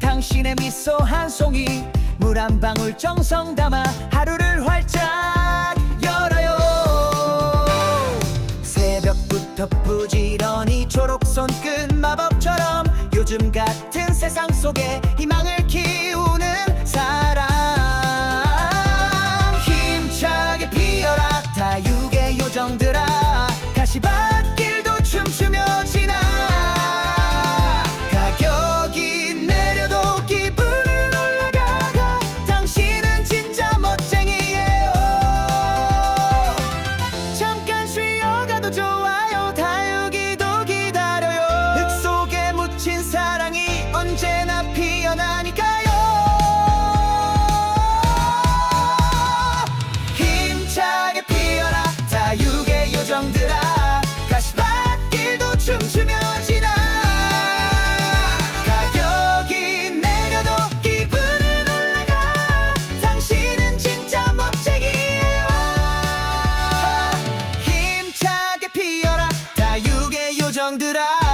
당신의 미소 한 송이 물 한 방울 정성 담아 하루를 활짝 열어요. 새벽부터 부지런히 초록 손끝 마법처럼 요즘 같은 세상 속에 사랑이 언제나 피어나니까요. 힘차게 피어라. 다육의 요정들아. 가시밭길도 춤추며 지나. 가격이 내려도 기분은 올라가. 당신은 진짜 멋쟁이에요. 힘차게 피어라. 다육의 요정들아